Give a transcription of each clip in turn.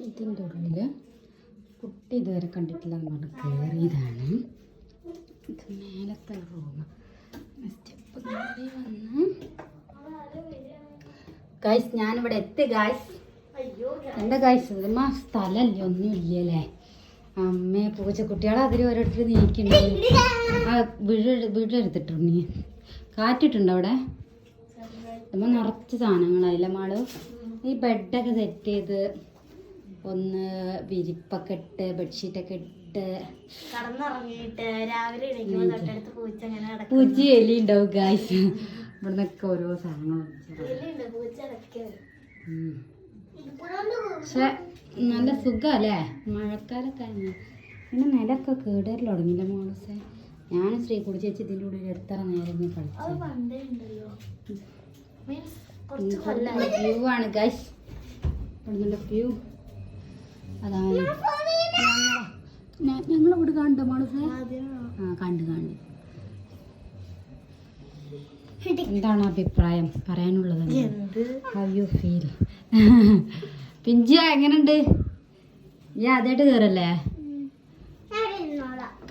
ഇതിന്റെ ഉള്ളിൽ കുട്ടി ഇതുവരെ കണ്ടിട്ടില്ല എന്ന് കയറിയതാണ് ഇത് മേലത്തെ റൂം സ്റ്റെപ്പ് കയറി വന്ന് ഗൈസ് ഞാനിവിടെ എത്തി ഗൈസ് എന്താ ഗൈസ് ഇതുമാ സ്ഥലമല്ലേ? ഇല്ലല്ലേ അമ്മേ പൂച്ചക്കുട്ടികളെ അതിൽ ഓരോരുത്തർ നീക്കുന്നു ആ വീട് വീടെടുത്തിട്ടുണ്ട് നീ? കാറ്റിട്ടുണ്ടോ അവിടെ? നമ്മൾ നിറച്ച് സാധനങ്ങളായില്ല മാൾ? ഈ ബെഡൊക്കെ സെറ്റ് ചെയ്ത് ഒന്ന് വിരിപ്പൊക്കെ ഇട്ട് ബെഡ്ഷീറ്റൊക്കെ ഇട്ട്. കടന്നിറങ്ങിയിട്ട് രാവിലെ എണീക്കുമ്പോ തൊട്ടടുത്ത് പൂച്ച അങ്ങനെ കിടക്കും പൂച്ച എലി ഉണ്ടാവും ഗായ്സ് ഇവിടുന്നൊക്കെ ഓരോ സാധനങ്ങൾ. പക്ഷെ നല്ല സുഖല്ലേ? മഴക്കാലൊക്കെ. പിന്നെ നിലൊക്കെ കേടേറി തുടങ്ങിയില്ല മോളൂസെ? ഞാൻ ശ്രീകുടി ചേച്ചി ഇതിന്റെ ഉള്ളിൽ എത്ര നേരം കളിച്ചു. വ്യൂ ആണ് ഗൈസ് ഇവിടുന്നുള്ള വ്യൂ അതാണ് ഞങ്ങൾ ഇവിടെ കണ്ടു മോളൂസെ? ആ കണ്ട് കണ്ട്. എന്താണ് അഭിപ്രായം? പറയാനുള്ളത് ഹൗ യു ഫീൽ പിഞ്ചു എങ്ങനുണ്ട്? ഈ ആദ്യമായിട്ട് കയറല്ലേ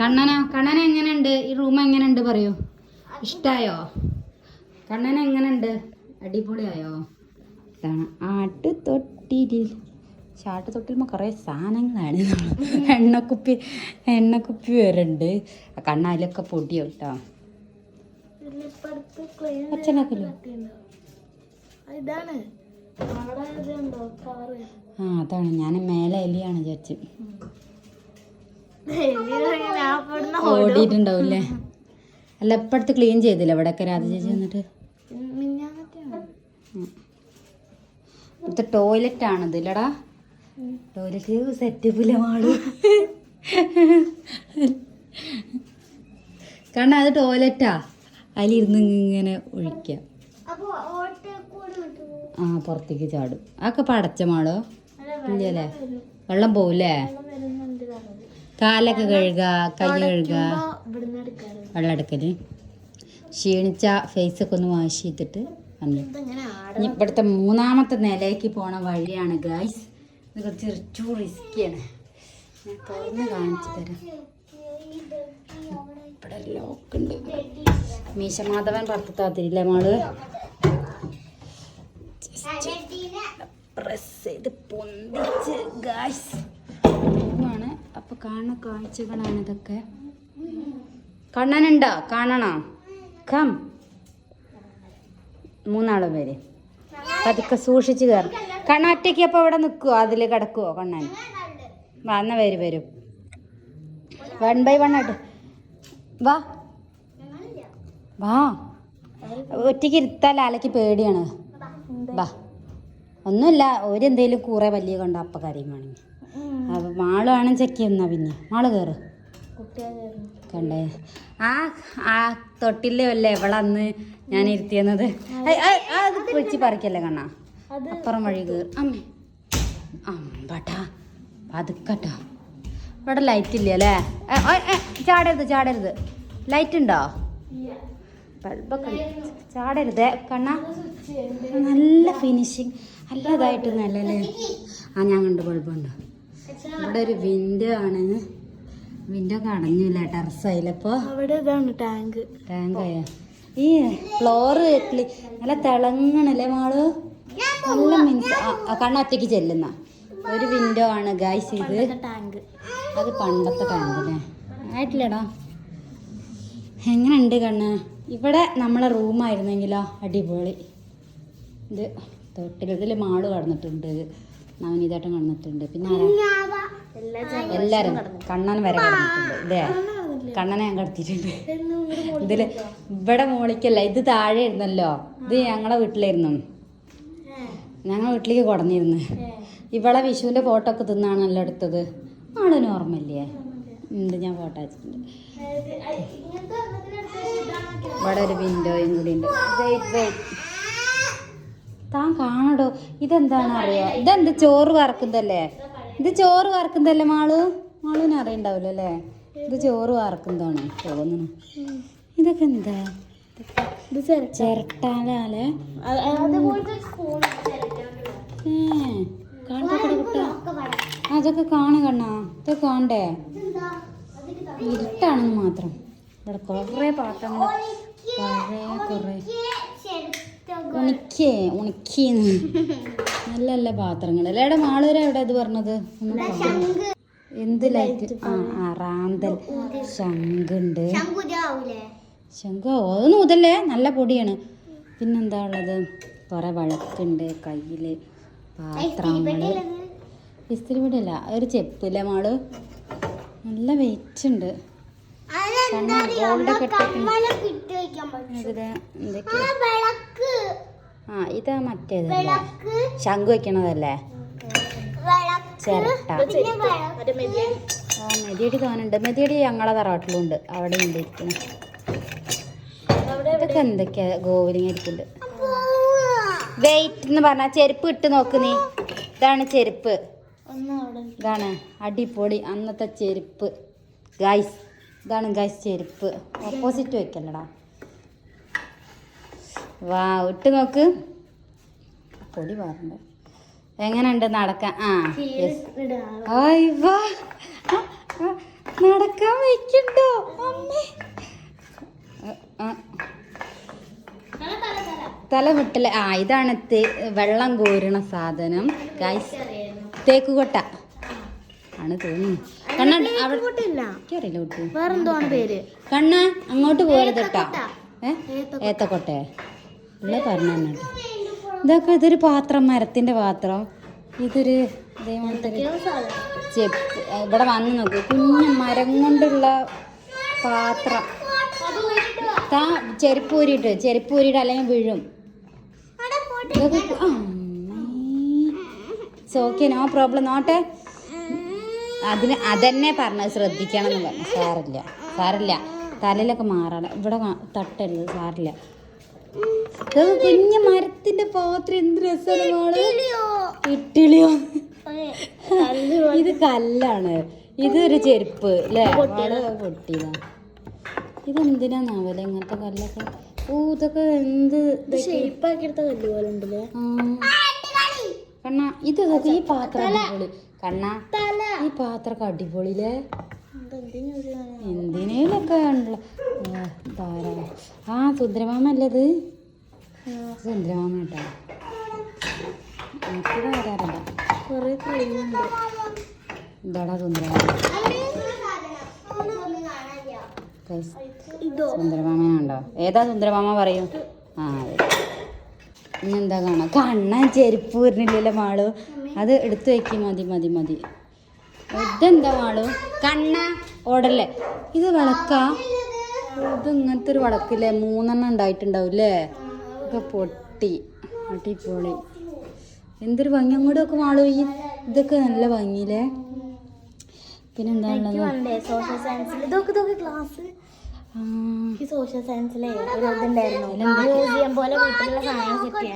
കണ്ണന കണ്ണന എങ്ങനെയുണ്ട് ഈ റൂം എങ്ങനെയുണ്ട് പറയൂ. ഇഷ്ടായോ? കണ്ണന എങ്ങനെയുണ്ട് അടിപൊളിയായോ? ഇതാണ് ആട്ടുതൊട്ടിലിൽ തൊട്ടിൽ കുറേ സാധനങ്ങളാണ്. എണ്ണക്കുപ്പി എണ്ണക്കുപ്പി വരുന്നുണ്ട് കണ്ണാലൊക്കെ പൊടിയോ കേട്ടോ. അച്ഛനാക്കല്ലോ ആ അതാണ്. ഞാൻ മേലെ എലിയാണ് ചേച്ചി ഓടിയിട്ടുണ്ടാവൂല്ലേ? അല്ല ഇപ്പടുത്ത് ക്ലീൻ ചെയ്തില്ല? ഇവിടെയൊക്കെ രാധ ചേച്ചി വന്നിട്ട്? ഇവിടുത്തെ ടോയ്ലറ്റ് ആണ് ഇതില്ലടാ ടോയ്ലറ്റ് സെറ്റപ്പില്ല മാൾ. കാരണം അത് ടോയ്ലറ്റാ അതിലിരുന്ന് ഇങ്ങനെ ഒഴിക്കാം. ആ പുറത്തേക്ക് ചാടും. അതൊക്കെ പടച്ച മാളോ? ഇല്ലല്ലേ വെള്ളം പോവില്ലേ? കാലൊക്കെ കഴുകുക കൈ കഴുകുക വെള്ളം എടുക്കൽ ക്ഷീണിച്ച ഫേസൊക്കെ ഒന്ന് വാഷ് ചെയ്തിട്ട് വന്നു. ഇനി ഇവിടുത്തെ മൂന്നാമത്തെ നിലയ്ക്ക് പോണ വഴിയാണ് ഗായ്സ് ഇത് കുറച്ച് റിച്ചു റിസ്ക്കിയാണ് ഞാൻ തുറന്ന് കാണിച്ചു തരാം. ഇവിടെ ലോക്ക് ഉണ്ട്. മീശമാധവൻ പുറത്താത്തിരില്ലേ മോൾ? പ്രസ് ചെയ്ത് പൊന്തിച്ച് ഗായ്സ് ആണ് അപ്പൊ കാണുന്ന കാഴ്ചകളാണ് ഇതൊക്കെ. കണ്ണനുണ്ടോ? കാണണോ? കം മൂന്നാളും പേര്. പതുക്കെ സൂക്ഷിച്ച് കയറും കണ്ണ ഒറ്റയ്ക്ക് അപ്പോൾ ഇവിടെ നിൽക്കുവോ അതിൽ കിടക്കുവോ കണ്ണൻ വന്ന പേര് വരും വൺ ബൈ വൺ ആയിട്ട്. വാ. വാ. ഒറ്റയ്ക്ക് ഇരുത്താൽ ആലയ്ക്ക് പേടിയാണ്. വാ. ഒന്നുമില്ല ഒരെന്തേലും കൂറെ വലിയ കണ്ട അപ്പ കാര്യം വേണമെങ്കിൽ അപ്പം മാളാണ് ചെക്ക് ചെയ്യുന്ന പിന്നെ. മാൾ കയറ് കണ്ടേ. ആ ആ തൊട്ടില്ലേ അല്ലേ എവളന്ന് ഞാൻ ഇരുത്തിയെന്നത്. അത് വെച്ച് പറിക്കല്ലേ കണ്ണാ? അപ്പുറം വഴി കയറി അമ്മേ. അമ്പട്ടാ പതുക്കട്ടോ. ഇവിടെ ലൈറ്റ് ഇല്ല അല്ലേ? ചാടരുത് ചാടരുത്. ലൈറ്റ് ഉണ്ടോ? ബൾബൊക്കെ. ചാടരുത്. കണ്ണാ. നല്ല ഫിനിഷിങ് നല്ലതായിട്ട് നല്ലല്ലേ ആ ഞാൻ കണ്ട് ബൾബുണ്ട്. ഇവിടെ ഒരു വിൻഡോ ആണ്. വിൻഡോ കടഞ്ഞില്ല ടെറസ് ആയില്ലപ്പോ ടാങ്ക് ടാങ്ക് ടാങ്കായ ഈ ഫ്ലോറ് നല്ല തിളങ്ങണല്ലേ മാൾ? നല്ല മീൻസ് കണ്ണൊറ്റയ്ക്ക് ചെല്ലുന്ന. ഒരു വിൻഡോ ആണ് ഗായ്സ് ഇത്. ടാങ്ക് അത് പണ്ടത്തെ ടാങ്ക് അല്ലേ ആയിട്ടില്ലടാ. എങ്ങനെയുണ്ട് കണ്ണ്? ഇവിടെ നമ്മളെ റൂമായിരുന്നെങ്കിലോ അടിപൊളി. ഇത് തൊട്ടിൽ ഇതിൽ മാൾ കടന്നിട്ടുണ്ട്. നവനീതാട്ടം കടന്നിട്ടുണ്ട്. പിന്നെ ആരാ? എല്ലാ എല്ലാരും കണ്ണൻ വരെ കടന്നിട്ടുണ്ട്. ഇതേ. കണ്ണനെ ഞാൻ കടത്തിയിട്ടുണ്ട്. ഇതിൽ ഇവിടെ മോളിക്കല്ല ഇത് താഴെ ഇരുന്നല്ലോ ഇത് ഞങ്ങളെ വീട്ടിലായിരുന്നു. ഞങ്ങളെ വീട്ടിലേക്ക് കുടഞ്ഞിരുന്നു ഇവളെ വിഷുവിന്റെ ഫോട്ടോ ഒക്കെ തിന്നാണല്ലോ എടുത്തത്. ആളിന് ഓർമ്മയില്ലേ ഉണ്ട് ഞാൻ ഫോട്ടോ അയച്ചിട്ടുണ്ട്. ഇവിടെ ഒരു വിൻഡോയും കൂടി ഉണ്ട്. വെയിറ്റ് വെയിറ്റ് താൻ കാണടോ. ഇതെന്താണ് അറിയാ? ഇതെന്ത് ചോറ് വറക്കുന്നതല്ലേ? ഇത് ചോറ് വറക്കുന്നതല്ലേ മാളു? മാളുവിന് അറിയണ്ടാവില്ല അല്ലേ ഇത് ചോറ് വറക്കുന്നതാണ് തോന്നുന്നു ഇതൊക്കെ എന്താ ഇത് ചെറുക്ക ചിരട്ടാലേ അതുപോലത്തെ സ്പൂൺ ഏ കണ്ടോ കുട്ടാ ഒക്കെ അതൊക്കെ കാണു കണ്ണാ. ഇതൊക്കെ കാണണ്ടേ? ഇരുട്ടാണെന്ന് മാത്രം. ഇവിടെ കുറേ പാത്രങ്ങൾ കുറേ കുറേ. ഉണിക്കേ ഉണിക്കീന്ന് നല്ല നല്ല പാത്രങ്ങൾ അല്ലേ എടാ മാളൂരാ എവിടെ ഇത് പറഞ്ഞത്. എന്ത് ലൈറ്റ്? ആ ആ റാന്തൽ. ശംഖുണ്ട്. ശംഖോ അതൊന്നും മുതല്ലേ നല്ല പൊടിയാണ്. പിന്നെന്താ ഉള്ളത്? കുറേ വഴക്കുണ്ട് കയ്യിൽ പാത്രങ്ങൾ ഇസ്തിരി പൊടിയല്ല ഒരു ചെപ്പില്ലേ മാൾ? നല്ല വെയിറ്റ് ഉണ്ട് ആ ഇതാ മറ്റേത് ശംഖു വെക്കണതല്ലേ? ചിരട്ട. ആ മെതിയടി തോന്നുന്നുണ്ട്. മെതിയടി ഞങ്ങളെ തറവാട്ടിലുണ്ട്. അവിടെ ഉണ്ട് ഇരിക്കുന്നത് ഇതൊക്കെ എന്തൊക്കെയാ ഗോവിലിങ് ഇരിക്കുന്നുണ്ട് വെയിറ്റ് എന്ന് പറഞ്ഞാൽ ചെരുപ്പ് ഇട്ട് നോക്ക് നീ. ഇതാണ് ചെരുപ്പ്. ഇതാണ് അടിപൊളി അന്നത്തെ ചെരുപ്പ്. ഗൈസ് ഇതാണ് ഗൈസ് ചെരുപ്പ്. ഓപ്പോസിറ്റ് വെക്കല്ലടാ. വാ ഇട്ട് നോക്ക്. പൊടി പാറുണ്ട് എങ്ങനെയുണ്ട് നടക്കാൻ? ആ, നടക്കാൻ വയ്ക്കണ്ടോ അമ്മേ. ആ, ആ. ഇതാണ് വെള്ളം കോരുന്ന സാധനം. ഗൈസ് തേക്കുകൊട്ട. ആണ് തോന്നുന്നു. കണ്ണ കുട്ടി. പേര്. കണ്ണ അങ്ങോട്ട് പോരുതട്ടാ കേട്ടോ ഏ? ഏത്തക്കൊട്ടെ. ഉള്ള പറഞ്ഞു ഇതൊക്കെ ഇതൊരു പാത്രം മരത്തിന്റെ പാത്രം. ഇതൊരു ചെപ്പ്. ഇവിടെ വന്നു നോക്ക്. കുഞ്ഞു മരം കൊണ്ടുള്ള പാത്രം. താ ചെരുപ്പ് ഊരിയിട്ട് ചെരുപ്പ് അല്ലെങ്കിൽ വീഴും. ഇതൊക്കെ ഓക്കെ നോ. പ്രോബ്ലം നോട്ടെ. അതിന് അതന്നെ പറഞ്ഞത് ശ്രദ്ധിക്കണം എന്ന് പറഞ്ഞു. സാറില്ല സാറില്ല തലയിലൊക്കെ മാറണം ഇവിടെ തട്ടരുത് സാറില്ല ഇതൊക്കെ കുഞ്ഞു മരത്തിന്റെ പാത്രം എന്ത് രസമാണ് ഇട്ടിളിയോ ഇത് കല്ലാണ്. ഇതൊരു ചെരുപ്പ് അല്ലേ വളരെ പൊട്ടിയതാ. ഇതെന്തിനാന്നാവല്ലേ ഇങ്ങനത്തെ കല്ലൊക്കെ? ഓ ഇതൊക്കെ എന്ത് കല്ല് പോലെ ഉണ്ടല്ലേ ആ. കണ്ണ ഇതൊക്കെ ഈ പാത്രം അടിപൊളി. കണ്ണ ഈ പാത്രമൊക്കെ അടിപൊളിയില്ലേ? എന്തിനേലൊക്കെ ഉണ്ടല്ലോ ആ, ധാരാളം. ആ സുന്ദരമാമ കേട്ടോ എനിക്കിത് വരാറില്ല കൊറേ കഴിയുന്നുണ്ട് ഇതാടാ സുന്ദരമാമ? ഇതോ സുന്ദരമാമനുണ്ടോ ഏതാ സുന്ദരമാമ പറയൂ? ആ ഇന്നെന്താ കാണാം? കണ്ണാൻ ചെരുപ്പ് വരുന്നില്ലല്ലോ മാളു. അത് എടുത്തു വെക്കി മതി മതി മതി. ഇതെന്താ മാളു? കണ്ണ ഓടല്ലേ? ഇത് വിളക്കാ? ഇത് ഇങ്ങനത്തെ ഒരു വിളക്കില്ലേ? മൂന്നെണ്ണം ഉണ്ടായിട്ടുണ്ടാവും അല്ലേ ഒക്കെ പൊട്ടി. അടിപൊളി. എന്തൊരു ഭംഗി. അങ്ങോട്ടൊക്കെ മാളു. ഈ ഇതൊക്കെ നല്ല ഭംഗിയില്ലേ? പിന്നെന്താ ഉള്ളത് പണ്ടേ സോഷ്യൽ സയൻസിൽ ഇതൊക്കെ ഇതൊക്കെ ക്ലാസ് ഈ സോഷ്യൽ സയൻസിലെ ഒരു ഇതുണ്ടായിരുന്നു മ്യൂസിയം പോലെ വീട്ടിലുള്ള സാധനം സെറ്റ്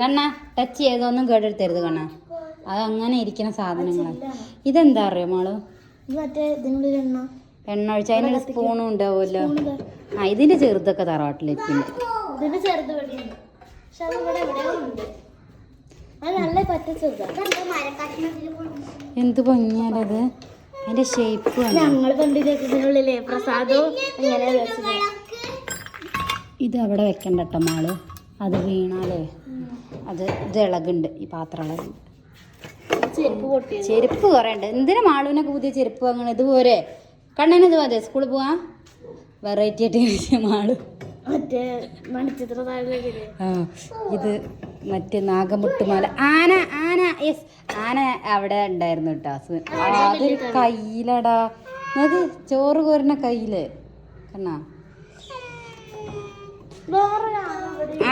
കണ്ണ ടച്ച് ചെയ്തൊന്നും കേടെടുത്തരുത് കണ്ണാ. അത് അങ്ങനെ ഇരിക്കുന്ന സാധനങ്ങളാണ് ഇതെന്താ അറിയോ മോൾ? എണ്ണ. ഒഴിച്ച അതിനൊരു സ്പൂണും ഉണ്ടാവുമല്ലോ. ആ ഇതിന്റെ ചെറുതൊക്കെ ഇതിന്റെ ചെറുത് പക്ഷെ അത് ഇവിടെ എവിടെയോ ഉണ്ട് അത് നല്ല പറ്റ ചെറുതാണ് എന്ത് ഭംഗിയാണത്. അതിന്റെ ഷേപ്പ് ഞങ്ങൾ പ്രസാദവും ഇങ്ങനെ ഇത് അവിടെ വെക്കണ്ട കേട്ടോ മാൾ. അത് വീണാലേ അത് ഇത് ഇളകുണ്ട് ഈ പാത്രം ഇളകുണ്ട്. ചെരുപ്പ് കുറേ ഉണ്ട്. എന്തിനാ മാളുവിനൊക്കെ പുതിയ ചെരുപ്പ് വാങ്ങണം? ഇതുപോലെ. കണ്ണന് ഇത് മതി സ്കൂളിൽ പോവാ. വെറൈറ്റി ആയിട്ട് മാളു. ഇത് മറ്റേ നാഗമുട്ടുമാല. ആന ആന യെസ് ആന അവിടെ ഉണ്ടായിരുന്നു കേട്ടോ അതൊരു കയ്യിലടാ. അത് ചോറ് കോരുന്ന കയ്യിൽ. കണ്ണാ.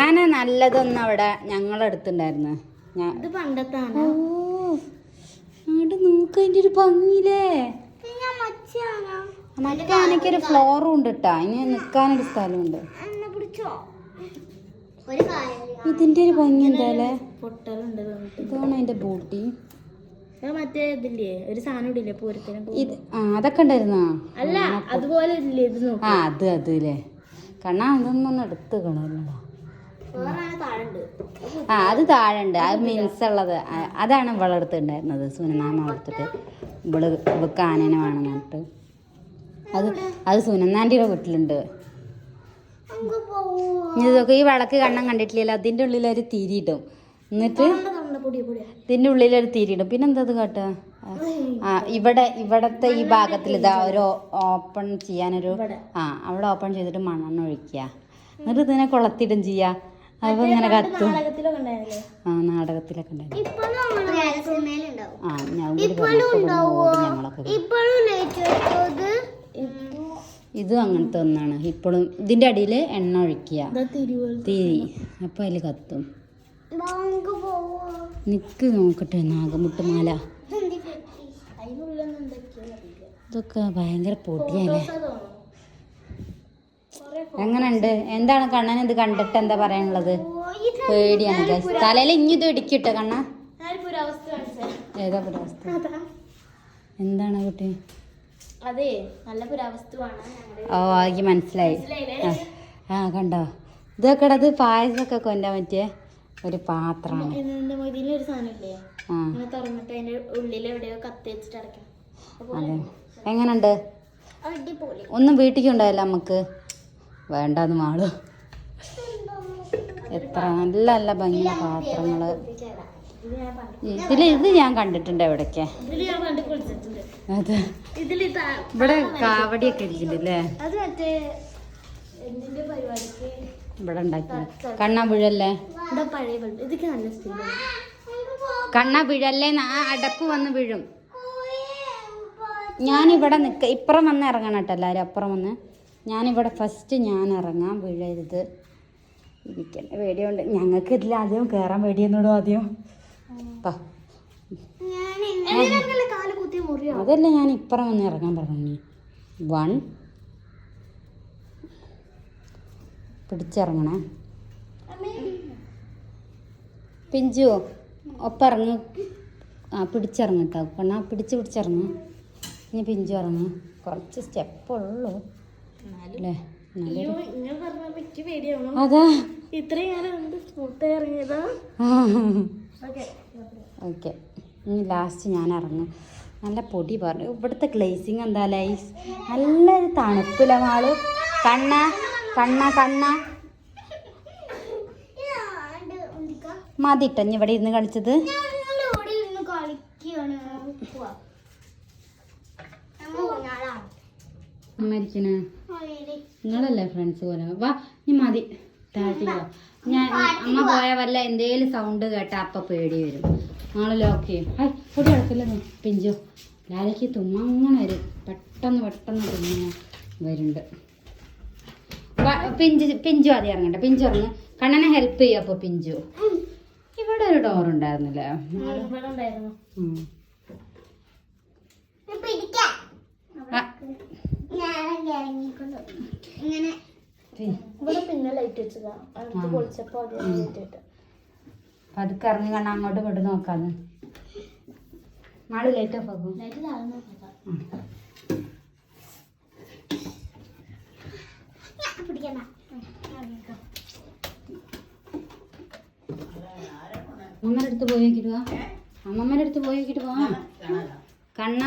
ആന നല്ലതൊന്നും അവിടെ ഞങ്ങളടുത്തുണ്ടായിരുന്നു ഞാൻ ഇത് പണ്ടത്തെ ഓ അങ്ങോട്ട് നോക്ക് അതിന്റെ ഒരു ഭംഗിയില്ലേ? മറ്റേ ആനയ്ക്കൊരു ഫ്ലോറും ഉണ്ട് കേട്ടാ ഇനി നിൽക്കാനൊരു സ്ഥലമുണ്ട്. ഒരു ഇതിന്റെ ഒരു ഭംഗി എന്തായാലേ ഇതാണ് അതിന്റെ ബോട്ടി അത് മറ്റേ ഇതില്ലേ? ഒരു സാധനം ഇടില്ലേ? പൂരത്തിന് ഇത് ആ അതൊക്കെ ഉണ്ടായിരുന്നോ? അല്ല അതുപോലെ ആ അത് അത് അല്ലേ കണ്ണാ അതൊന്നും എടുത്ത് കാണാ ആ അത് താഴെ ഉണ്ട് അത് മിൻസ് ഉള്ളത്. അതാണ് ഇവളെടുത്ത് ഉണ്ടായിരുന്നത്. സുനനാമ കൊടുത്തിട്ട്. ഇവൾ ഇവക്ക് ആനേനെ വേണം എന്നിട്ട് അത് അത് സുനന്നാന്റെ വീട്ടിലുണ്ട്. ഇതൊക്കെ ഈ വിളക്ക് കണ്ണം കണ്ടിട്ടില്ലല്ലോ അതിന്റെ ഉള്ളിലൊരു തിരിയിടും. എന്നിട്ട് ഇതിന്റെ ഉള്ളിലൊരു തിരിയിടും. പിന്നെന്താ അത് കാട്ടുക ആ ഇവിടെ ഇവിടത്തെ ഈ ഭാഗത്തിൽ ഇതാ ഒരു ഓപ്പൺ ചെയ്യാനൊരു ആ അവിടെ ഓപ്പൺ ചെയ്തിട്ട് മണ്ണെണ്ണ ഒഴിക്കുക. എന്നിട്ട് ഇതിനെ കൊളത്തിടും ചെയ്യുക അപ്പോൾ ഇങ്ങനെ കത്തും. ആ നാടകത്തിലൊക്കെ ഉണ്ടായിരുന്നു. ആ ഞാൻ ഞങ്ങളൊക്കെ ഇതും അങ്ങനത്തെ ഒന്നാണ്. ഇപ്പോഴും ഇതിന്റെ അടിയിൽ എണ്ണ ഒഴിക്കുക. തിരി. അപ്പോൾ അതിൽ കത്തും. നമുക്ക് പോവോ. നിക്ക് നോക്കട്ടെ നാഗമുട്ടുമാല. മാല ഇതൊക്കെ ഭയങ്കര പൊടിയല്ലേ എങ്ങനെയുണ്ട്? എന്താണ് കണ്ണൻ ഇത് കണ്ടിട്ട് എന്താ പറയാനുള്ളത്? പേടിയാണ്. തലയിൽ ഇനി ഇത് ഇടിക്കിട്ടോ കണ്ണ? ഏതാ പുരാവസ്ഥ എന്താണ് കുട്ടി? അതെ നല്ല പുരാവസ്തുവാണ് ഞങ്ങളുടെ ഓ ആക്കി മനസ്സിലായി. ആ. കണ്ടോ? ഇതൊക്കെ അത് പായസമൊക്കെ കൊണ്ടാൻ പറ്റിയ ഒരു പാത്രമാണ്. ഒരു തുറന്നിട്ട് അതിന്റെ ഉള്ളിൽ എവിടെയോ കത്തി വെച്ചിട്ട് അതെ. എങ്ങനുണ്ട്? ഒന്നും വീട്ടിൽ ഉണ്ടായില്ല നമുക്ക് വേണ്ടാന്ന് മാളു. എത്ര നല്ല നല്ല ഭംഗിയുള്ള പാത്രങ്ങൾ. ഇതിൽ ഇത് ഞാൻ കണ്ടിട്ടുണ്ട് എവിടൊക്കെ അത്. ഇവിടെ കാവടിയൊക്കെ ഇരിക്കുന്നുണ്ട് അല്ലേ എന്തിന്റെ പരിപാടിക്ക്? ഇവിടെ ഉണ്ടാക്കി. കണ്ണാ വീഴല്ലേ കണ്ണ വീഴല്ലേ ആ അടപ്പ് വന്ന് വീഴും. ഞാനിവിടെ നിൽക്ക ഇപ്പുറം വന്ന് ഇറങ്ങണം കേട്ടോ എല്ലാവരും. അപ്പുറം വന്ന്. ഞാനിവിടെ ഫസ്റ്റ് ഞാൻ ഇറങ്ങാം വീഴരുത്. ഇരിക്കണ്ട പേടിയുണ്ട്. ഞങ്ങൾക്ക് ഇതിൽ ആദ്യം കയറാൻ പേടിയെന്നോടും ആദ്യം? അതല്ല ഞാൻ ഇപ്പുറം വന്ന് ഇറങ്ങാൻ പറഞ്ഞു വൺ. പിടിച്ചിറങ്ങണേ. പിഞ്ചു ഒപ്പം ഇറങ്ങ് ആ പിടിച്ചിറങ്ങ് കേട്ടോ കണ്ണാ പിടിച്ച് പിടിച്ചിറങ്ങ്. ഇനി പിഞ്ചു ഇറങ്ങ്. കുറച്ച് സ്റ്റെപ്പുള്ളൂ. അല്ലേ? അതാ. ഇത്രയും ഇറങ്ങിയതാ? ഓക്കെ ഓക്കെ ഇനി ലാസ്റ്റ് ഞാൻ ഇറങ്ങും. നല്ല പൊടി പറഞ്ഞു ഇവിടുത്തെ ഗ്ലേസിങ് എന്താ ലൈസ് നല്ലൊരു തണുപ്പില്ല മാൾ? കണ്ണ കണ്ണ കണ്ണ. മതിട്ടോ ഇനി ഇവിടെ ഇരുന്ന് കളിച്ചത്. നിങ്ങളല്ലേ ഫ്രണ്ട്സ് പോലെ? വാ ഇനി മതി. ഞാൻ അമ്മ പോയ വല്ല എന്തേലും സൗണ്ട് കേട്ട അപ്പ പേടി വരും. ആണല്ലോ ഓക്കെ ഹായ് പൊടി കിടക്കില്ല പിഞ്ചു. ലാലയ്ക്ക് തുമ്മങ്ങനെ വരും. പെട്ടെന്ന് പെട്ടെന്ന് തുമ്മ വരുന്നുണ്ട്. പിഞ്ചു പിഞ്ചു ആദ്യം ഇറങ്ങണ്ട പിഞ്ചു ഇറങ്ങ. കണ്ണനെ ഹെൽപ്പ് ചെയ്യും അപ്പൊ പിഞ്ചു. ഇവിടെ ഒരു ഡോർ ഉണ്ടായിരുന്നില്ലേ. ഇങ്ങനെ ഇവിടെ പിന്നെ ലൈറ്റ് വെച്ചതാ. അടുത്ത് പൊളിച്ചപ്പോ അത് ലൈറ്റ് ഇട്ട് പതുക്കെ ഇറങ്ങി കണ്ണ അങ്ങോട്ട് വിട്ട് നോക്കാന്ന്. നാളെ ലൈറ്റ് ഓഫ് ആക്കും. ലൈറ്റ് നോക്കാം. അമ്മമ്മയുടെ അടുത്ത് പോയി നോക്കിട്ട് വാ. അമ്മമ്മയുടെ അടുത്ത് പോയി നോക്കിട്ട് വാ. കണ്ണ.